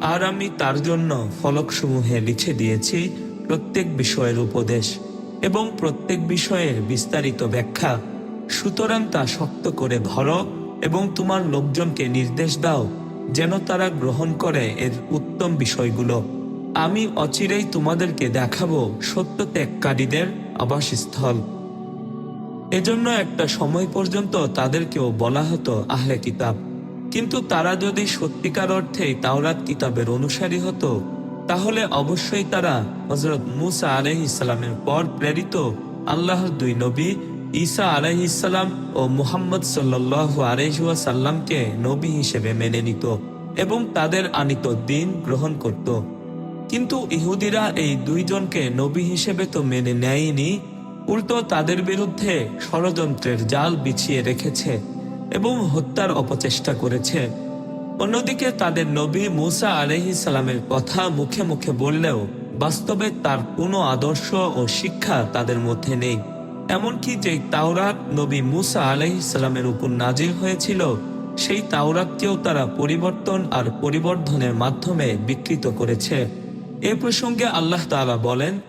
আর আমি তার জন্য ফলকসমূহে লিখে দিয়েছি প্রত্যেক বিষয়ের উপদেশ এবং প্রত্যেক বিষয়ের বিস্তারিত ব্যাখ্যা। সুতরাং তা শক্ত করে ধরো এবং তোমার লোকজনকে নির্দেশ দাও যেন তারা গ্রহণ করে এর উত্তম বিষয়গুলো। আমি অচিরেই তোমাদেরকে দেখাবো সত্য ত্যাগকারীদের আবাসস্থল। এজন্য একটা সময় পর্যন্ত তাদেরকেও বলা হতো আহলে কিতাব। কিন্তু তারা যদি সত্যিকার অর্থে তাওরাত কিতাবের অনুসারী হতো, তাহলে অবশ্যই তারা হজরত মুসা আলহ ইসলামের পর প্রেরিত আল্লাহর দুই নবী, ঈসা আলহ ইসলাম ও মুহাম্মদ সাল্লাহ আলহাসাল্লামকে নবী হিসেবে মেনে নিত এবং তাদের আনিত দিন গ্রহণ করত। কিন্তু ইহুদিরা এই দুইজনকে নবী হিসেবে তো মেনে নেয়নি, উল্টো তাদের বিরুদ্ধে ষড়যন্ত্রের জাল বিছিয়ে রেখেছে। এবং হত্যার অপচেষ্টা করেছে। অন্যদিকে তাদের নবী মুসা আলহি সালামের কথা মুখে মুখে বললেও বাস্তবে তার কোনো আদর্শ ও শিক্ষা তাদের মধ্যে নেই। এমনকি যে তাওরাত নবী মুসা আলহি সালামের উপর নাজির হয়েছিল, সেই তাওরাতকেও তারা পরিবর্তন আর পরিবর্ধনের মাধ্যমে বিকৃত করেছে। এ প্রসঙ্গে আল্লাহ তাআলা বলেন